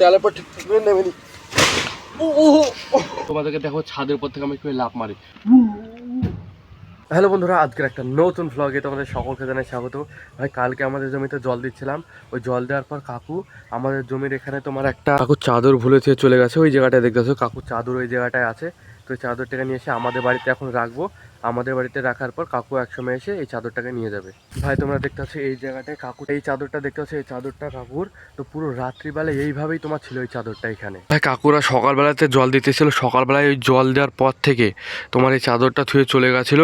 চালের পর ঠিক করে নেমে নি। তোমাদেরকে দেখো ছাদের উপর থেকে আমি কীভাবে লাভ মারি। হ্যালো বন্ধুরা আজকের একটা নতুন ভ্লগে তোমাদের সকলকে জানাই স্বাগত। ভাই কালকে আমাদের জমিতে জল দিচ্ছিলাম। ওই জল দেওয়ার পর কাকু আমাদের জমির এখানে তোমার একটা কাকু চাদর ভুলে থেকে চলে গেছে। ওই জায়গাটায় দেখতেছো কাকু চাদর ওই জায়গাটায় আছে। তো ওই চাদরটাকে নিয়ে এসে আমাদের বাড়িতে এখন রাখব। আমাদের বাড়িতে রাখার পর কাকু একসময় এসে এই চাদরটাকে নিয়ে যাবে। ভাই তোমরা দেখতে পাচ্ছ এই জায়গাটায় কাকু এই চাদরটা দেখতে পাচ্ছ এই চাদরটা কাকুর। তো পুরো রাত্রিবেলা এইভাবেই তোমার ছিল এই চাদরটা এখানে। ভাই কাকুরা সকালবেলাতে জল দিতেছিল। সকালবেলায় ওই জল দেওয়ার পর থেকে তোমার এই চাদরটা থুয়ে চলে গেছিল।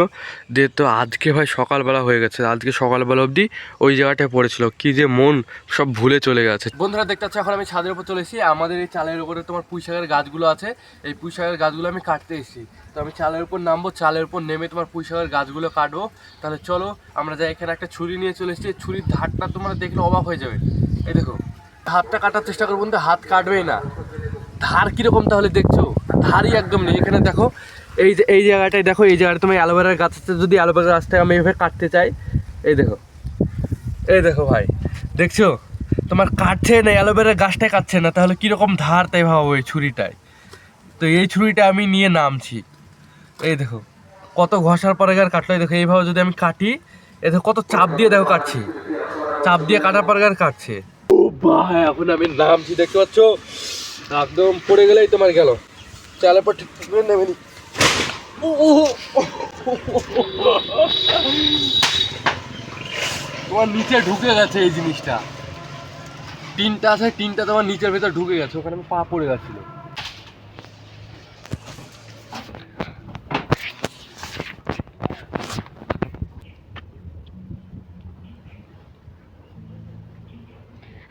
দিয়ে তো আজকে ভাই সকালবেলা হয়ে গেছে। আজকে সকালবেলা অবধি ওই জায়গাটায় পড়েছিল। কি যে মন সব ভুলে চলে গেছে। বন্ধুরা দেখতে পাচ্ছ এখন আমি ছাদের উপর চলে এসেছি। আমাদের এই চালের উপরে তোমার পুঁই শাকের গাছগুলো আছে। এই পুঁই শাকের গাছগুলো আমি কাটতে এসেছি। তো আমি চালের উপর নামবো, চালের উপর নেমে তোমার পুঁই শাকের গাছগুলো কাটবো। তাহলে চলো, আমরা যাই এখানে একটা ছুরি নিয়ে চলে এসেছি। ছুরির ধারটা তোমরা দেখলে অবাক হয়ে যাবে। এই দেখো হাতটা কাটার চেষ্টা করব কিন্তু হাত কাটবেই না। ধার কীরকম তাহলে দেখছ? ধারই একদম নেই। এখানে দেখো, এই যে, এই জায়গাটায় দেখো, এই জায়গাটা তুমি অ্যালোভেরার গাছ আছে। যদি অ্যালোভেরার গাছটা আমি এভাবে কাটতে চাই, এই দেখো এই দেখো ভাই, দেখছ? তোমার কাটছে না, অ্যালোভেরার গাছটাই কাটছে না। তাহলে কীরকম ধার তাই ভাবো এই ছুরিটায়? তো এই ছুরিটা আমি নিয়ে নামছি। এই দেখো, কত ঘষার পরে আর কাটলো দেখো, এইভাবে যদি আমি কাটি এ দেখো, কত চাপ দিয়ে দেখো কাটছি। চাপ দিয়ে কাটার পরে আর কাটছে। ও ভাই, এখন আমি নামছি, দেখতে পাচ্ছ? একদম পড়ে গেলেই তোমার গেল। চালের পর ঠিক করে নি। তোমার নিচে ঢুকে গেছে এই জিনিসটা। টিনটা আছে টিনটা তোমার নিচের ভেতর ঢুকে গেছে, ওখানে আমি পা পড়ে গেছিল।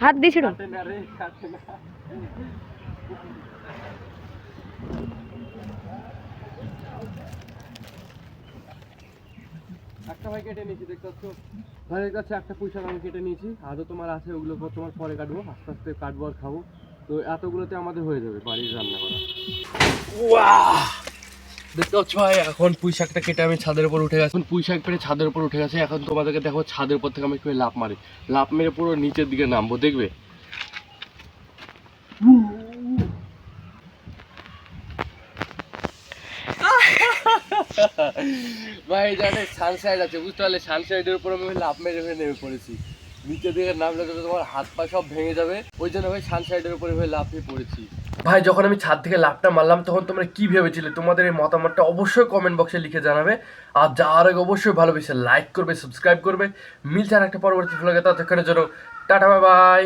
হাত দিয়েছিল একটা ভাই কেটে নিয়েছি দেখতে পাচ্ছ? ভাইয়ের কাছে একটা পয়সা আমি কেটে নিয়েছি। তোমার আছে ওগুলো পর তোমার পরে কাটবো। আস্তে আস্তে কাটবো আর খাব। তো এতগুলোতে আমাদের হয়ে যাবে বাড়ির রান্না করা দেখতে পাচ্ছ? ভাই এখন পুঁই শাকটা কেটে আমি ছাদের উপর উঠে গেছি। এখন পুঁই শাক পেরে ছাদের উপর উঠে গেছে। এখন তোমাদেরকে দেখো ছাদের উপর থেকে আমি একটু লাভ মারি। লাভ মেরে পুরো নিচের দিকে নামবো, দেখবে? ভাই জানে সানসাইড আছে, বুঝতে পারলে সানসাইডের উপর আমি লাভ মেরে হয়ে নেমে পড়েছি। নিচে দিকে নামলে তোমার হাত পা সব ভেঙে যাবে। ওই জন্য ভাই সানসাইডের উপরে হয়ে লাফিয়ে পড়েছি। ভাই, যখন আমি ছাদ থেকে লাভটা মারলাম, তখন তোমরা কি ভেবেছিলে? তোমাদের এই মতামতটা অবশ্যই কমেন্ট বক্সে লিখে জানাবে। আর যাওয়ার আগে অবশ্যই ভালোবেসে লাইক করবে সাবস্ক্রাইব করবে। মিলছে আর একটা পরবর্তী ভ্লগে ততক্ষণের জন্য টাটা বাই বাই